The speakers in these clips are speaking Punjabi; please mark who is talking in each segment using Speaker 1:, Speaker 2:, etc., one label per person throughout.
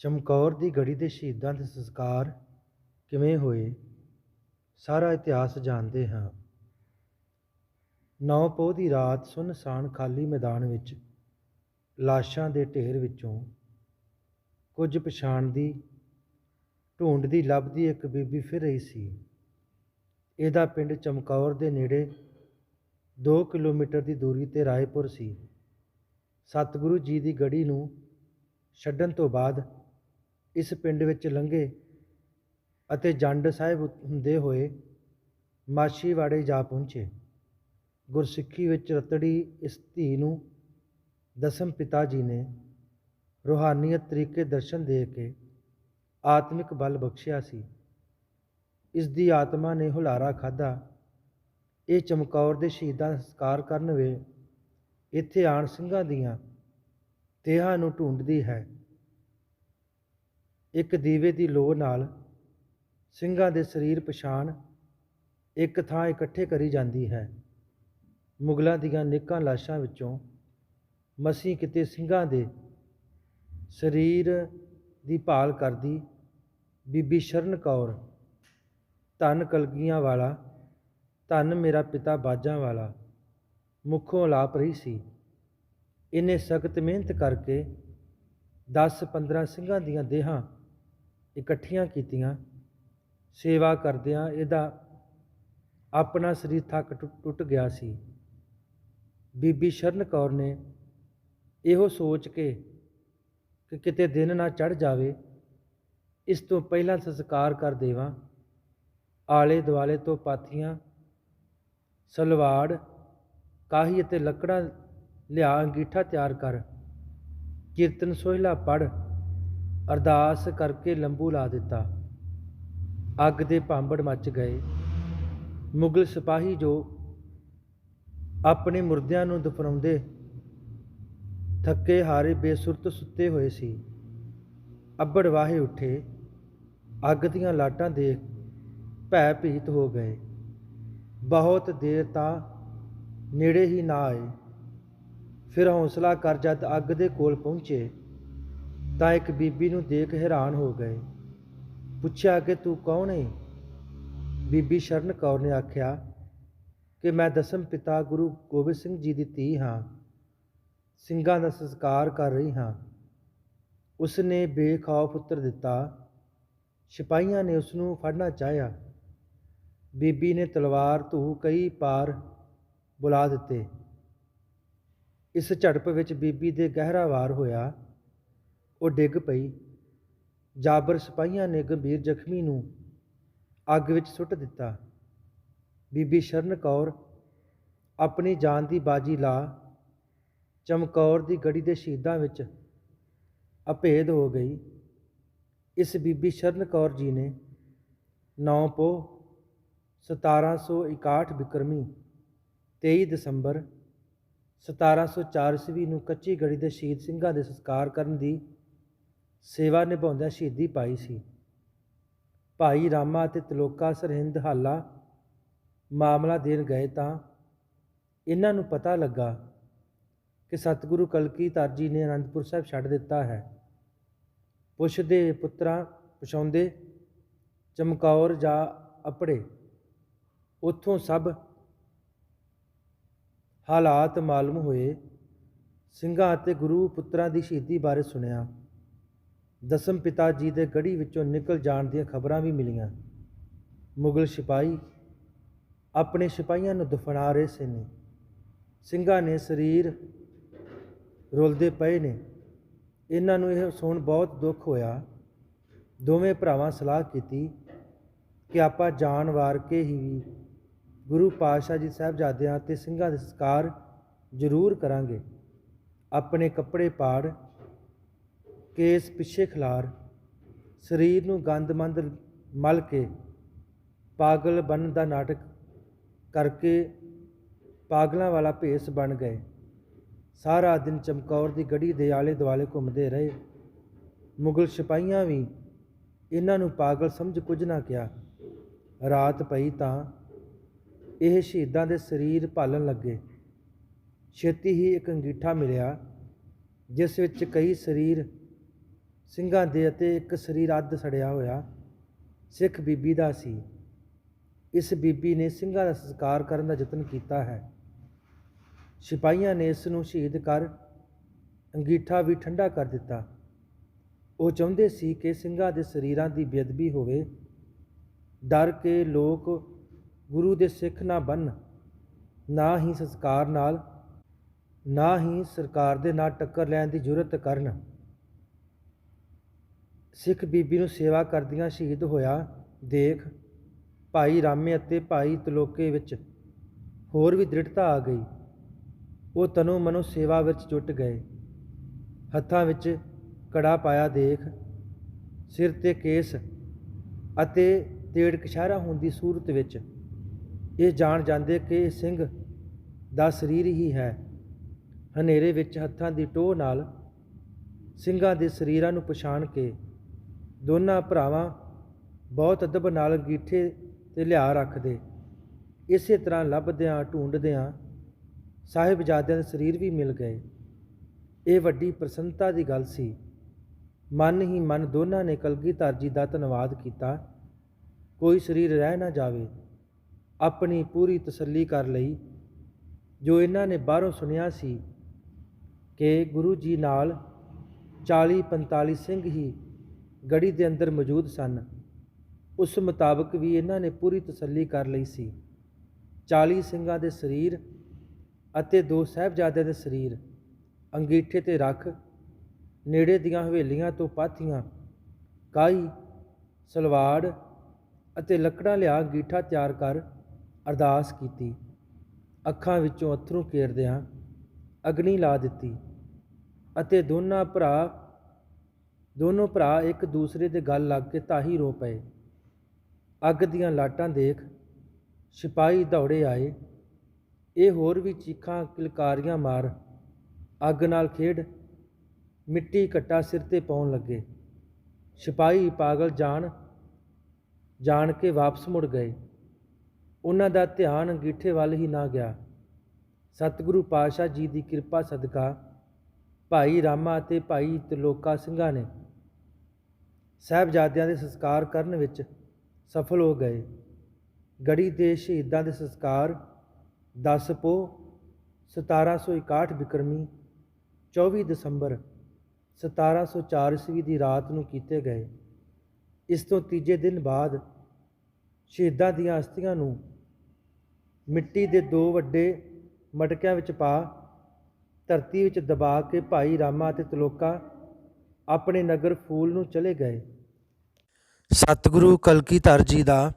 Speaker 1: ਚਮਕੌਰ ਦੀ ਗੜੀ ਦੇ ਸ਼ਹੀਦਾਂ ਦੇ ਸੰਸਕਾਰ ਕਿਵੇਂ ਹੋਏ, ਸਾਰਾ ਇਤਿਹਾਸ ਜਾਣਦੇ ਹਾਂ। ਨੌ ਪੋਹ ਦੀ ਰਾਤ ਸੁੰਨਸਾਨ ਖਾਲੀ ਮੈਦਾਨ ਵਿੱਚ ਲਾਸ਼ਾਂ ਦੇ ਢੇਰ ਵਿੱਚੋਂ ਕੁਝ ਪਛਾਣਦੀ ਢੂੰਡਦੀ ਲੱਭਦੀ ਇੱਕ ਬੀਬੀ ਫਿਰ ਰਹੀ ਸੀ। ਇਹਦਾ ਪਿੰਡ ਚਮਕੌਰ ਦੇ ਨੇੜੇ 2 ਕਿਲੋਮੀਟਰ ਦੀ ਦੂਰੀ ਤੇ ਰਾਏਪੁਰ ਸੀ। ਸਤਿਗੁਰੂ ਜੀ ਦੀ ਗੜੀ ਨੂੰ ਛੱਡਣ ਤੋਂ ਬਾਅਦ ਇਸ ਪਿੰਡ ਵਿੱਚ ਲੰਘੇ ਅਤੇ ਜੰਡ ਸਾਹਿਬ ਹੁੰਦੇ ਹੋਏ ਮਾਛੀਵਾੜੇ ਜਾ ਪਹੁੰਚੇ। ਗੁਰਸਿੱਖੀ ਵਿੱਚ ਰਤੜੀ ਇਸ ਧੀ ਨੂੰ ਦਸਮ ਪਿਤਾ ਜੀ ਨੇ ਰੂਹਾਨੀਅਤ ਤਰੀਕੇ ਦਰਸ਼ਨ ਦੇ ਕੇ ਆਤਮਿਕ ਬਲ ਬਖਸ਼ਿਆ ਸੀ। ਇਸ ਦੀ ਆਤਮਾ ਨੇ ਹੁਲਾਰਾ ਖਾਦਾ ਇਹ ਚਮਕੌਰ ਦੇ ਸ਼ਹੀਦਾਂ ਦਾ ਸੰਸਕਾਰ ਕਰਨ ਵੇ ਇੱਥੇ ਆਣ ਸਿੰਘਾਂ ਦੀਆਂ ਤੇਹਾਂ ਨੂੰ ਢੂੰਡਦੀ ਹੈ। ਇੱਕ ਦੀਵੇ ਦੀ ਲੋ ਨਾਲ ਸਿੰਘਾਂ ਦੇ ਸਰੀਰ ਪਛਾਣ ਇੱਕ ਥਾਂ ਇਕੱਠੇ ਕਰੀ ਜਾਂਦੀ ਹੈ। ਮੁਗਲਾਂ ਦੀਆਂ ਨੇਕਾਂ ਲਾਸ਼ਾਂ ਵਿੱਚੋਂ ਮਸੀਂ ਕਿਤੇ ਸਿੰਘਾਂ ਦੇ ਸਰੀਰ ਦੀ ਭਾਲ ਕਰਦੀ ਬੀਬੀ ਸ਼ਰਨ ਕੌਰ, ਧਨ ਕਲਗੀਆਂ ਵਾਲਾ, ਧਨ ਮੇਰਾ ਪਿਤਾ ਬਾਜਾਂ ਵਾਲਾ, ਮੁੱਖੋਂ ਲਾਪ ਰਹੀ ਸੀ। ਇਹਨੇ ਸਖਤ ਮਿਹਨਤ ਕਰਕੇ 10-15 ਸਿੰਘਾਂ ਦੀਆਂ ਦੇਹਾਂ ਇਕੱਠੀਆਂ ਕੀਤੀਆਂ, ਸੇਵਾ ਕਰਦਿਆਂ ਇਹਦਾ ਆਪਣਾ ਸਰੀਰ ਥੱਕ ਟੁੱਟ ਟੁੱਟ ਗਿਆ ਸੀ। ਬੀਬੀ ਸ਼ਰਨ ਕੌਰ ਨੇ ਇਹੋ ਸੋਚ ਕੇ ਕਿ ਕਿਤੇ ਦਿਨ ਨਾ ਚੜ ਜਾਵੇ, ਇਸ ਤੋਂ ਪਹਿਲਾਂ ਸੰਸਕਾਰ ਕਰ ਦੇਵਾਂ। ਆਲੇ ਦੁਆਲੇ ਤੋਂ ਪਾਥੀਆਂ, ਸਲਵਾੜ, ਕਾਹੀ ਅਤੇ ਲੱਕੜਾਂ ਲਿਆ ਅੰਗੀਠਾ ਤਿਆਰ ਕਰ। ਕੀਰਤਨ ਸੋਹਿਲਾ ਪੜ ਅਰਦਾਸ ਕਰਕੇ ਲੰਬੂ ਲਾ ਦਿੱਤਾ। ਅੱਗ ਦੇ ਭਾਂਬੜ ਮੱਚ ਗਏ। ਮੁਗਲ ਸਿਪਾਹੀ ਜੋ ਆਪਣੇ ਮੁਰਦਿਆਂ ਨੂੰ ਦਫਨਾਉਂਦੇ ਥੱਕੇ ਹਾਰੇ ਬੇਸੁਰਤ ਸੁੱਤੇ ਹੋਏ ਸੀ। ਅੱਬੜ ਵਾਹੇ ਉੱਠੇ। ਅੱਗ ਦੀਆਂ ਲਾਟਾਂ ਦੇਖ ਭੈ ਭੀਤ ਹੋ ਗਏ। ਬਹੁਤ ਦੇਰ ਤਾਂ ਨੇੜੇ ਹੀ ਨਾ ਆਏ। ਫਿਰ ਹੌਸਲਾ ਕਰ ਜਦ ਅੱਗ ਦੇ ਕੋਲ ਪਹੁੰਚੇ। ਤਾਂ ਇੱਕ ਬੀਬੀ ਨੂੰ ਦੇਖ ਹੈਰਾਨ ਹੋ ਗਏ। ਪੁੱਛਿਆ ਕਿ ਤੂੰ ਕੌਣ ਹੈ ਬੀਬੀ ਸ਼ਰਨ ਕੌਰ ਨੇ ਆਖਿਆ ਕਿ ਮੈਂ ਦਸਮ ਪਿਤਾ ਗੁਰੂ ਗੋਬਿੰਦ ਸਿੰਘ ਜੀ ਦੀ ਧੀ ਹਾਂ। ਸਿੰਘਾਂ ਦਾ ਸੰਸਕਾਰ ਕਰ ਰਹੀ ਹਾਂ। ਉਸ ਨੇ ਬੇਖੌਫ ਉੱਤਰ ਦਿੱਤਾ। ਸਿਪਾਹੀਆਂ ਨੇ ਉਸ ਨੂੰ ਫੜਨਾ ਚਾਹਿਆ। ਬੀਬੀ ਨੇ ਤਲਵਾਰ ਧੂ ਕਈ ਪਾਰ ਬੁਲਾ ਦਿੱਤੇ। ਇਸ ਝੜਪ ਵਿੱਚ ਬੀਬੀ ਦੇ ਗਹਿਰਾ ਵਾਰ ਹੋਇਆ। ਉਹ ਡਿੱਗ ਪਈ। ਜਾਬਰ ਸਿਪਾਹੀਆਂ ਨੇ ਗੰਭੀਰ ਜ਼ਖਮੀ ਨੂੰ ਅੱਗ ਵਿੱਚ ਸੁੱਟ ਦਿੱਤਾ। ਬੀਬੀ ਸ਼ਰਨ ਕੌਰ ਆਪਣੀ ਜਾਨ ਦੀ ਬਾਜੀ ਲਾ ਚਮਕੌਰ ਦੀ ਗੜੀ ਦੇ ਸ਼ਹੀਦਾਂ ਵਿੱਚ ਅਭੇਦ ਹੋ ਗਈ। ਇਸ ਬੀਬੀ ਸ਼ਰਨ ਕੌਰ ਜੀ ਨੇ 9 ਪੋ 1761 ਬਿਕਰਮੀ 23 ਦਸੰਬਰ 1704 ਈਸਵੀ ਨੂੰ ਕੱਚੀ ਗੜੀ ਦੇ ਸ਼ਹੀਦ ਸਿੰਘਾਂ ਦੇ ਸੰਸਕਾਰ ਕਰਨ ਦੀ ਸੇਵਾ ਨਿਭਾਉਂਦਿਆਂ ਸ਼ਹੀਦੀ ਪਾਈ ਸੀ। ਭਾਈ ਰਾਮਾ ਅਤੇ ਤਲੋਕਾ ਸਰਹਿੰਦ ਹਾਲਾ ਮਾਮਲਾ ਦੇਣ ਗਏ ਤਾਂ ਇਹਨਾਂ ਨੂੰ ਪਤਾ ਲੱਗਾ ਕਿ ਸਤਿਗੁਰੂ ਕਲਕੀ ਜੀ ਨੇ ਅਨੰਦਪੁਰ ਸਾਹਿਬ ਛੱਡ ਦਿੱਤਾ ਹੈ। ਪੁੱਛਦੇ ਪੁੱਤਰਾਂ ਪਛਾਉਂਦੇ, ਚਮਕੌਰ ਜਾ ਅਪੜੇ, ਉੱਥੋਂ ਸਭ ਹਾਲਾਤ ਮਾਲੂਮ ਹੋਏ। ਸਿੰਘਾਂ ਅਤੇ ਗੁਰੂ ਪੁੱਤਰਾਂ ਦੀ ਸ਼ਹੀਦੀ ਬਾਰੇ ਸੁਣਿਆ। ਦਸਮ ਪਿਤਾ ਜੀ ਦੇ ਗੜੀ ਵਿੱਚੋਂ ਨਿਕਲ ਜਾਣ ਦੀਆਂ ਖਬਰਾਂ ਵੀ ਮਿਲੀਆਂ। ਮੁਗਲ ਸਿਪਾਹੀ ਆਪਣੇ ਸਿਪਾਹੀਆਂ ਨੂੰ ਦਫਨਾ ਰਹੇ ਸਨ। ਸਿੰਘਾਂ ਨੇ ਸਰੀਰ ਰੁਲਦੇ ਪਏ ਨੇ। ਇਹਨਾਂ ਨੂੰ ਇਹ ਸੁਣ ਬਹੁਤ ਦੁੱਖ ਹੋਇਆ। ਦੋਵੇਂ ਭਰਾਵਾਂ ਸਲਾਹ ਕੀਤੀ ਕਿ ਆਪਾਂ ਜਾਨ ਵਾਰ ਕੇ ਹੀ ਗੁਰੂ ਪਾਤਸ਼ਾਹ ਜੀ ਸਾਹਿਬਜ਼ਾਦਿਆਂ ਤੇ ਸਿੰਘਾਂ ਦੇ ਸੰਸਕਾਰ ਜ਼ਰੂਰ ਕਰਾਂਗੇ। ਆਪਣੇ ਕੱਪੜੇ ਪਾੜ ਕੇਸ ਪਿੱਛੇ ਖਿਲਾਰ, ਸਰੀਰ ਨੂੰ ਗੰਦਮੰਦ ਮਲ ਕੇ ਪਾਗਲ ਬਣਨ ਦਾ ਨਾਟਕ ਕਰਕੇ ਪਾਗਲਾਂ ਵਾਲਾ ਭੇਸ ਬਣ ਗਏ। ਸਾਰਾ ਦਿਨ ਚਮਕੌਰ ਦੀ ਗੜੀ ਦੇ ਆਲੇ ਦੁਆਲੇ ਘੁੰਮਦੇ ਰਹੇ। ਮੁਗਲ ਸਿਪਾਹੀਆਂ ਵੀ ਇਹਨਾਂ ਨੂੰ ਪਾਗਲ ਸਮਝ ਕੁਝ ਨਾ ਕਿਹਾ। ਰਾਤ ਪਈ ਤਾਂ ਇਹ ਸ਼ਹੀਦਾਂ ਦੇ ਸਰੀਰ ਭਾਲਣ ਲੱਗੇ। ਛੇਤੀ ਹੀ ਇੱਕ ਅੰਗੀਠਾ ਮਿਲਿਆ, ਜਿਸ ਵਿੱਚ ਕਈ ਸਰੀਰ ਸਿੰਘਾਂ ਦੇ ਅਤੇ ਇੱਕ ਸਰੀਰ ਅੱਧ ਸੜਿਆ ਹੋਇਆ ਸਿੱਖ ਬੀਬੀ ਦਾ ਸੀ। ਇਸ ਬੀਬੀ ਨੇ ਸਿੰਘਾਂ ਦਾ ਸੰਸਕਾਰ ਕਰਨ ਦਾ ਯਤਨ ਕੀਤਾ ਹੈ। ਸਿਪਾਹੀਆਂ ਨੇ ਇਸ ਨੂੰ ਸ਼ਹੀਦ ਕਰ ਅੰਗੀਠਾ ਵੀ ਠੰਡਾ ਕਰ ਦਿੱਤਾ। ਉਹ ਚਾਹੁੰਦੇ ਸੀ ਕਿ ਸਿੰਘਾਂ ਦੇ ਸਰੀਰਾਂ ਦੀ ਬੇਅਦਬੀ ਹੋਵੇ। ਡਰ ਕੇ ਲੋਕ ਗੁਰੂ ਦੇ ਸਿੱਖ ਨਾ ਬਣ ਨਾ ਹੀ ਸੰਸਕਾਰ ਨਾਲ, ਨਾ ਹੀ ਸਰਕਾਰ ਦੇ ਨਾਲ ਟੱਕਰ ਲੈਣ ਦੀ ਜੁਰਤ ਕਰਨ। ਸਿੱਖ ਬੀਬੀ ਨੂੰ ਸੇਵਾ ਕਰਦਿਆਂ ਸ਼ਹੀਦ ਹੋਇਆ, ਦੇਖ ਭਾਈ ਰਾਮੇ ਅਤੇ ਭਾਈ ਤਲੋਕੇ ਵਿੱਚ ਹੋਰ ਵੀ ਦ੍ਰਿੜਤਾ ਆ ਗਈ। ਉਹ ਤਨੋ ਮਨੋ ਸੇਵਾ ਵਿੱਚ ਜੁਟ ਗਏ। ਹੱਥਾਂ ਵਿੱਚ ਕੜਾ ਪਾਇਆ ਦੇਖ, ਸਿਰ ਤੇ ਕੇਸ ਅਤੇ ਤੇੜ ਕਸ਼ਾਰਾ ਹੋਣ ਦੀ ਸੂਰਤ ਵਿੱਚ। ਇਹ ਜਾਣ ਜਾਂਦੇ ਕਿ ਇਹ ਸਿੰਘ ਦਾ ਸਰੀਰ ਹੀ ਹੈ। ਹਨੇਰੇ ਵਿੱਚ ਹੱਥਾਂ ਦੀ ਟੋਹ ਨਾਲ ਸਿੰਘਾਂ ਦੇ ਸਰੀਰਾਂ ਨੂੰ ਪਛਾਣ ਕੇ ਦੋਨਾਂ ਭਰਾਵਾਂ ਬਹੁਤ ਅਦਬ ਨਾਲ ਅੰਗੀਠੇ ਤੇ ਲਿਆ ਰੱਖਦੇ। ਇਸੇ ਤਰ੍ਹਾਂ ਲੱਭਦਿਆਂ, ਢੂੰਡਦਿਆਂ ਸਾਹਿਬਜ਼ਾਦਿਆਂ ਦੇ ਸਰੀਰ ਵੀ ਮਿਲ ਗਏ। ਇਹ ਵੱਡੀ ਪ੍ਰਸੰਨਤਾ ਦੀ ਗੱਲ ਸੀ। ਮਨ ਹੀ ਮਨ ਦੋਨਾਂ ਨੇ ਕਲਗੀਧਰ ਜੀ ਦਾ ਧੰਨਵਾਦ ਕੀਤਾ। ਕੋਈ ਸਰੀਰ ਰਹਿ ਨਾ ਜਾਵੇ। ਆਪਣੀ ਪੂਰੀ ਤਸੱਲੀ ਕਰ ਲਈ। ਜੋ ਇਹਨਾਂ ਨੇ ਬਾਹਰੋਂ ਸੁਣਿਆ ਸੀ ਕਿ ਗੁਰੂ ਜੀ ਨਾਲ 40 45 ਸਿੰਘ ਹੀ ਗੜੀ ਦੇ ਅੰਦਰ ਮੌਜੂਦ ਸਨ। ਉਸ ਮੁਤਾਬਕ ਵੀ ਇਹਨਾਂ ਨੇ ਪੂਰੀ ਤਸੱਲੀ ਕਰ ਲਈ ਸੀ। 40 ਸਿੰਘਾਂ ਦੇ ਸਰੀਰ ਅਤੇ ਦੋ ਸਾਹਿਬਜ਼ਾਦਿਆਂ ਦੇ ਸਰੀਰ, ਅੰਗੀਠੇ ਤੇ ਰੱਖ, ਨੇੜੇ ਦੀਆਂ ਹਵੇਲੀਆਂ ਤੋਂ ਪਾਥੀਆਂ, ਕਾਈ, ਸਲਵਾੜ ਅਤੇ ਲੱਕੜਾਂ ਲਿਆ ਅੰਗੀਠਾ ਤਿਆਰ ਕਰ ਅਰਦਾਸ ਕੀਤੀ। ਅੱਖਾਂ ਵਿੱਚੋਂ ਅਥਰੂ ਕੇਰਦਿਆਂ ਅਗਨੀ ਲਾ ਦਿੱਤੀ ਅਤੇ ਦੋਨਾਂ ਭਰਾ ਦੋਨੋਂ ਭਰਾ ਇੱਕ ਦੂਸਰੇ ਦੇ ਗੱਲ ਲੱਗ ਕੇ ਤਾਹੀ ਰੋ ਪਏ। ਅੱਗ ਦੀਆਂ ਲਾਟਾਂ ਦੇਖ ਸਿਪਾਹੀ ਦੌੜੇ ਆਏ। ਇਹ ਹੋਰ ਵੀ ਚੀਖਾਂ ਕਿਲਕਾਰੀਆਂ ਮਾਰ ਅੱਗ ਨਾਲ ਖੇਡ ਮਿੱਟੀ ਘੱਟਾ ਸਿਰ ਤੇ ਪਾਉਣ ਲੱਗੇ। ਸਿਪਾਹੀ ਪਾਗਲ ਜਾਣ ਜਾਣ ਕੇ ਵਾਪਸ ਮੁੜ ਗਏ। ਉਹਨਾਂ ਦਾ ਧਿਆਨ ਅੰਗੀਠੇ ਵੱਲ ਹੀ ਨਾ ਗਿਆ। ਸਤਿਗੁਰੂ ਪਾਤਸ਼ਾਹ ਜੀ ਦੀ ਕਿਰਪਾ ਸਦਕਾ ਭਾਈ ਰਾਮਾ ਅਤੇ ਭਾਈ ਤਲੋਕਾ ਸਿੰਘਾਂ ਨੇ ਸਾਹਿਬਜ਼ਾਦਿਆਂ ਦੇ ਸੰਸਕਾਰ ਕਰਨ ਵਿੱਚ ਸਫਲ ਹੋ ਗਏ। ਗੜੀ ਦੇ ਸ਼ਹੀਦਾਂ ਦੇ ਸੰਸਕਾਰ 10 ਪੋ 1761 ਬਿਕਰਮੀ 24 ਦਸੰਬਰ 1704 ਈਸਵੀ ਦੀ ਰਾਤ ਨੂੰ ਕੀਤੇ ਗਏ। ਇਸ ਤੋਂ ਤੀਜੇ ਦਿਨ ਬਾਅਦ ਸ਼ਹੀਦਾਂ ਦੀਆਂ ਅਸਥੀਆਂ ਨੂੰ ਮਿੱਟੀ ਦੇ ਦੋ ਵੱਡੇ ਮਟਕਿਆਂ ਵਿੱਚ ਪਾ ਧਰਤੀ ਵਿੱਚ ਦਬਾ ਕੇ ਭਾਈ ਰਾਮਾ ਅਤੇ ਤਲੋਕਾ ਆਪਣੇ ਨਗਰ ਫੂਲ ਨੂੰ ਚਲੇ ਗਏ। ਸਤਿਗੁਰੂ ਕਲਗੀਧਰ ਜੀ ਦਾ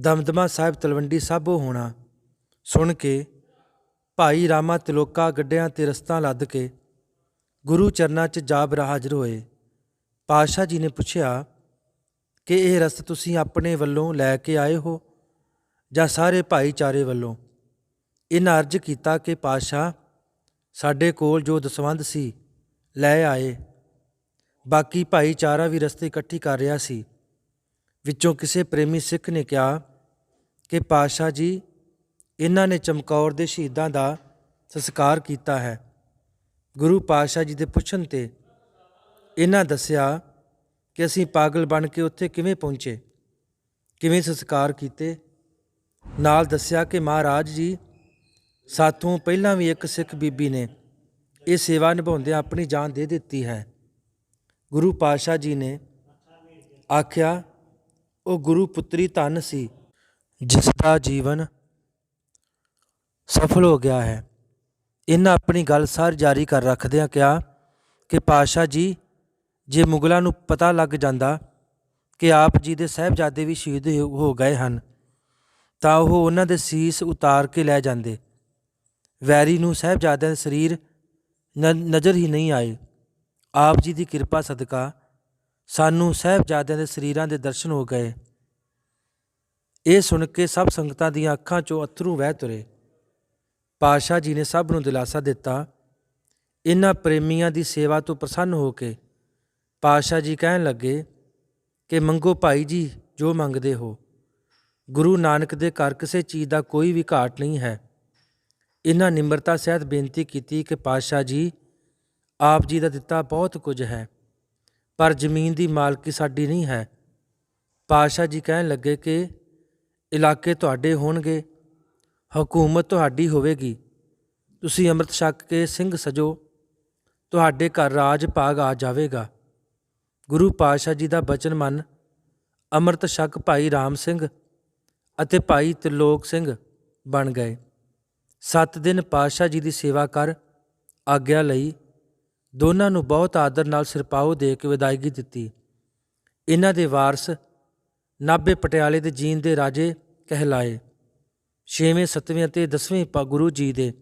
Speaker 1: ਦਮਦਮਾ ਸਾਹਿਬ ਤਲਵੰਡੀ ਸਾਬੋ ਹੋਣਾ ਸੁਣ ਕੇ ਭਾਈ ਰਾਮਾ ਤਿਲੋਕਾ ਗੱਡਿਆਂ ਤੇ ਰਸਤਾ ਲੱਦ ਕੇ ਗੁਰੂ ਚਰਨਾਂ 'ਚ ਜਾ ਹਾਜ਼ਰ ਹੋਏ। ਪਾਤਸ਼ਾਹ ਜੀ ਨੇ ਪੁੱਛਿਆ, ਕਿ ਇਹ ਰਸਤ ਤੁਸੀਂ ਆਪਣੇ ਵੱਲੋਂ ਲੈ ਕੇ ਆਏ ਹੋ ਜਾਂ ਸਾਰੇ ਭਾਈਚਾਰੇ ਵੱਲੋਂ? ਇਹਨਾਂ ਅਰਜ਼ ਕੀਤਾ ਕਿ ਪਾਤਸ਼ਾਹ ਸਾਡੇ ਕੋਲ ਜੋ ਦਸਵੰਧ ਸੀ, ਲੈ ਆਏ। ਬਾਕੀ ਭਾਈਚਾਰਾ ਵੀ ਰਸਤੇ ਇਕੱਠੀ ਕਰ ਰਿਹਾ ਸੀ। ਵਿੱਚੋਂ ਕਿਸੇ ਪ੍ਰੇਮੀ ਸਿੱਖ ਨੇ ਕਿਹਾ ਕਿ ਪਾਤਸ਼ਾਹ ਜੀ, ਇਹਨਾਂ ਨੇ ਚਮਕੌਰ ਦੇ ਸ਼ਹੀਦਾਂ ਦਾ ਸੰਸਕਾਰ ਕੀਤਾ ਹੈ। ਗੁਰੂ ਪਾਤਸ਼ਾਹ ਜੀ ਦੇ ਪੁੱਛਣ ਤੇ ਇਹਨਾਂ ਦੱਸਿਆ ਕਿ ਅਸੀਂ ਪਾਗਲ ਬਣ ਕੇ ਉੱਥੇ ਕਿਵੇਂ ਪਹੁੰਚੇ, ਕਿਵੇਂ ਸੰਸਕਾਰ ਕੀਤੇ। ਨਾਲ ਦੱਸਿਆ ਕਿ ਮਹਾਰਾਜ ਜੀ ਸਾਥੋਂ ਪਹਿਲਾਂ ਵੀ ਇੱਕ ਸਿੱਖ ਬੀਬੀ ਨੇ ਇਹ ਸੇਵਾ ਨਿਭਾਉਂਦਿਆਂ ਆਪਣੀ ਜਾਨ ਦੇ ਦਿੱਤੀ ਹੈ। ਗੁਰੂ ਪਾਤਸ਼ਾਹ ਜੀ ਨੇ ਆਖਿਆ, ਉਹ ਗੁਰੂ ਪੁੱਤਰੀ ਧਨ ਸੀ, ਜਿਸ ਦਾ ਜੀਵਨ ਸਫਲ ਹੋ ਗਿਆ ਹੈ। ਇਹਨਾਂ ਆਪਣੀ ਗੱਲ ਸਾਰ ਜਾਰੀ ਕਰ ਰੱਖਦਿਆਂ ਕਿਹਾ ਕਿ ਪਾਤਸ਼ਾਹ ਜੀ, ਜੇ ਮੁਗਲਾਂ ਨੂੰ ਪਤਾ ਲੱਗ ਜਾਂਦਾ ਕਿ ਆਪ ਜੀ ਦੇ ਸਹਿਬਜ਼ਾਦੇ ਵੀ ਸ਼ਹੀਦ ਹੋ ਗਏ ਹਨ, ਤਾਂ ਉਹ ਉਹਨਾਂ ਦੇ ਸੀਸ ਉਤਾਰ ਕੇ ਲੈ ਜਾਂਦੇ। ਵੈਰੀ ਨੂੰ ਸਹਿਬਜ਼ਾਦਿਆਂ ਦੇ ਸਰੀਰ ਨ- ਨਜ਼ਰ ਹੀ ਨਹੀਂ ਆਏ। ਆਪ ਜੀ ਦੀ ਕਿਰਪਾ ਸਦਕਾ ਸਾਨੂੰ ਸਹਿਬਜ਼ਾਦਿਆਂ ਦੇ ਸਰੀਰਾਂ ਦੇ ਦਰਸ਼ਨ ਹੋ ਗਏ। ਇਹ ਸੁਣ ਕੇ ਸਭ ਸੰਗਤਾਂ ਦੀਆਂ ਅੱਖਾਂ 'ਚੋਂ ਅਥਰੂ ਵਹਿ ਤੁਰੇ। ਪਾਤਸ਼ਾਹ ਜੀ ਨੇ ਸਭ ਨੂੰ ਦਿਲਾਸਾ ਦਿੱਤਾ। ਇਹਨਾਂ ਪ੍ਰੇਮੀਆਂ ਦੀ ਸੇਵਾ ਤੋਂ ਪ੍ਰਸੰਨ ਹੋ ਕੇ ਪਾਤਸ਼ਾਹ ਜੀ ਕਹਿਣ ਲੱਗੇ ਕਿ ਮੰਗੋ ਭਾਈ ਜੀ ਜੋ ਮੰਗਦੇ ਹੋ। ਗੁਰੂ ਨਾਨਕ ਦੇ ਘਰ ਕਿਸੇ ਚੀਜ਼ ਦਾ ਕੋਈ ਵੀ ਘਾਟ ਨਹੀਂ ਹੈ। ਇਹਨਾਂ ਨਿਮਰਤਾ ਸਹਿਤ ਬੇਨਤੀ ਕੀਤੀ ਕਿ ਪਾਤਸ਼ਾਹ ਜੀ, ਆਪ ਜੀ ਦਾ ਦਿੱਤਾ ਬਹੁਤ ਕੁਝ ਹੈ, ਪਰ ਜ਼ਮੀਨ ਦੀ ਮਾਲਕੀ ਸਾਡੀ ਨਹੀਂ ਹੈ। ਪਾਤਸ਼ਾਹ ਜੀ ਕਹਿਣ ਲੱਗੇ ਕਿ ਇਲਾਕੇ ਤੁਹਾਡੇ ਹੋਣਗੇ, ਹਕੂਮਤ ਤੁਹਾਡੀ ਹੋਵੇਗੀ। ਤੁਸੀਂ ਅੰਮ੍ਰਿਤ ਛਕ ਕੇ ਸਿੰਘ ਸਜੋ, ਤੁਹਾਡੇ ਘਰ ਰਾਜ ਭਾਗ ਆ ਜਾਵੇਗਾ। ਗੁਰੂ ਪਾਤਸ਼ਾਹ ਜੀ ਦਾ ਬਚਨ ਮੰਨ, ਅੰਮ੍ਰਿਤ ਛਕ ਭਾਈ ਰਾਮ ਸਿੰਘ ਅਤੇ ਭਾਈ ਤਿਲੋਕ ਸਿੰਘ ਬਣ ਗਏ। ਸੱਤ ਦਿਨ ਪਾਤਸ਼ਾਹ ਜੀ ਦੀ ਸੇਵਾ ਕਰ, ਆਗਿਆ ਲਈ, ਦੋਨਾਂ ਨੂੰ ਬਹੁਤ ਆਦਰ ਨਾਲ ਸਿਰਪਾਓ ਦੇ ਕੇ ਵਿਦਾਇਗੀ ਦਿੱਤੀ। ਇਹਨਾਂ ਦੇ ਵਾਰਸ ਨਾਭੇ ਪਟਿਆਲੇ ਦੇ ਜੀਨ ਦੇ ਰਾਜੇ ਕਹਿਲਾਏ। ਛੇਵੇਂ, ਸੱਤਵੇਂ ਅਤੇ ਦਸਵੇਂ ਪਾ ਗੁਰੂ ਜੀ ਦੇ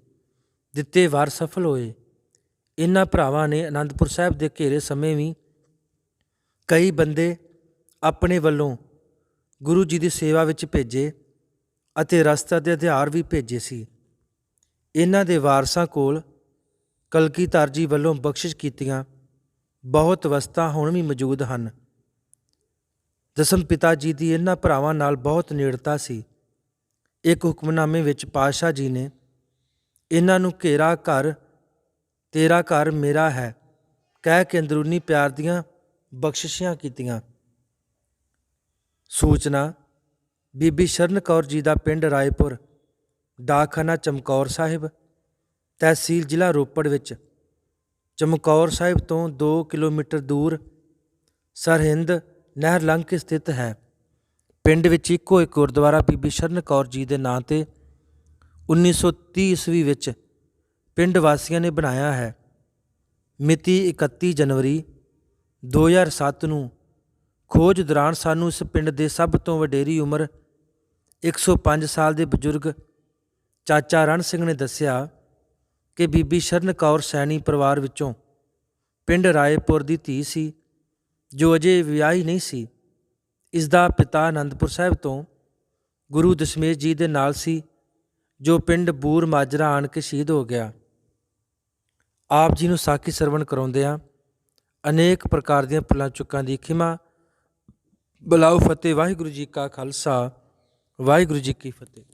Speaker 1: ਦਿੱਤੇ ਵਾਰ ਸਫਲ ਹੋਏ। ਇਹਨਾਂ ਭਰਾਵਾਂ ਨੇ ਅਨੰਦਪੁਰ ਸਾਹਿਬ ਦੇ ਘੇਰੇ ਸਮੇਂ ਵੀ ਕਈ ਬੰਦੇ ਆਪਣੇ ਵੱਲੋਂ ਗੁਰੂ ਜੀ ਦੀ ਸੇਵਾ ਵਿੱਚ ਭੇਜੇ ਅਤੇ ਰਸਤਾ ਦੇ ਹਥਿਆਰ ਵੀ ਭੇਜੇ ਸੀ। ਇਹਨਾਂ ਦੇ ਵਾਰਸਾਂ ਕੋਲ ਕਲਗੀਧਰ ਜੀ ਵੱਲੋਂ ਬਖਸ਼ਿਸ਼ ਕੀਤੀਆਂ ਬਹੁਤ ਵਸਤਾਂ ਹੁਣ ਵੀ ਮੌਜੂਦ ਹਨ। ਦਸਮ ਪਿਤਾ ਜੀ ਦੀ ਇਹਨਾਂ ਭਰਾਵਾਂ ਨਾਲ ਬਹੁਤ ਨੇੜਤਾ ਸੀ। ਇੱਕ ਹੁਕਮਨਾਮੇ ਵਿੱਚ ਪਾਤਸ਼ਾਹ ਜੀ ਨੇ ਇਹਨਾਂ ਨੂੰ ਘੇਰਾ ਘਰ, ਤੇਰਾ ਘਰ ਮੇਰਾ ਹੈ, ਕਹਿ ਕੇ ਅੰਦਰੂਨੀ ਪਿਆਰ ਦੀਆਂ ਬਖਸ਼ਿਸ਼ਾਂ ਕੀਤੀਆਂ। ਸੂਚਨਾ, ਬੀਬੀ ਸ਼ਰਨ ਕੌਰ ਜੀ ਦਾ ਪਿੰਡ ਰਾਏਪੁਰ। ਡਾਕਖਾਨਾ ਚਮਕੌਰ ਸਾਹਿਬ, ਤਹਿਸੀਲ ਜ਼ਿਲ੍ਹਾ ਰੋਪੜ ਵਿੱਚ। ਚਮਕੌਰ ਸਾਹਿਬ ਤੋਂ 2 ਕਿਲੋਮੀਟਰ ਦੂਰ ਸਰਹਿੰਦ ਨਹਿਰ ਲੰਘ ਕੇ ਸਥਿਤ ਹੈ। ਪਿੰਡ ਵਿੱਚ ਇੱਕੋ ਇੱਕ ਗੁਰਦੁਆਰਾ ਬੀਬੀ ਸ਼ਰਨ ਕੌਰ ਜੀ ਦੇ ਨਾਂ ਤੇ 1930 ਈਸਵੀ ਵਿੱਚ ਪਿੰਡ ਵਾਸੀਆਂ ਨੇ ਬਣਾਇਆ ਹੈ। ਮਿਤੀ 31 ਜਨਵਰੀ 2007 ਨੂੰ ਖੋਜ ਦੌਰਾਨ ਸਾਨੂੰ ਇਸ ਪਿੰਡ ਦੇ ਸਭ ਤੋਂ ਵਡੇਰੀ ਉਮਰ 105 ਸਾਲ ਦੇ ਬਜ਼ੁਰਗ ਚਾਚਾ ਰਣ ਸਿੰਘ ਨੇ ਦੱਸਿਆ ਕਿ ਬੀਬੀ ਸ਼ਰਨ ਕੌਰ ਸੈਣੀ ਪਰਿਵਾਰ ਵਿੱਚੋਂ ਪਿੰਡ ਰਾਏਪੁਰ ਦੀ ਧੀ ਸੀ, ਜੋ ਅਜੇ ਵਿਆਹੀ ਨਹੀਂ ਸੀ। ਇਸ ਦਾ ਪਿਤਾ ਆਨੰਦਪੁਰ ਸਾਹਿਬ ਤੋਂ ਗੁਰੂ ਦਸ਼ਮੇਸ਼ ਜੀ ਦੇ ਨਾਲ ਸੀ, ਜੋ ਪਿੰਡ ਬੂਰ ਮਾਜਰਾ ਆਣ ਕੇ ਸ਼ਹੀਦ ਹੋ ਗਿਆ। ਆਪ ਜੀ ਨੂੰ ਸਾਖੀ ਸਰਵਣ ਕਰਾਉਂਦਿਆਂ ਅਨੇਕ ਪ੍ਰਕਾਰ ਦੀਆਂ ਭੁੱਲਾਂ ਚੁੱਕਾਂ ਦੀ ਖਿਮਾ। ਬਲਾਉ ਫਤਿਹ, ਵਾਹਿਗੁਰੂ ਜੀ ਕਾ ਖਾਲਸਾ, ਵਾਹਿਗੁਰੂ ਜੀ ਕੀ ਫਤਿਹ।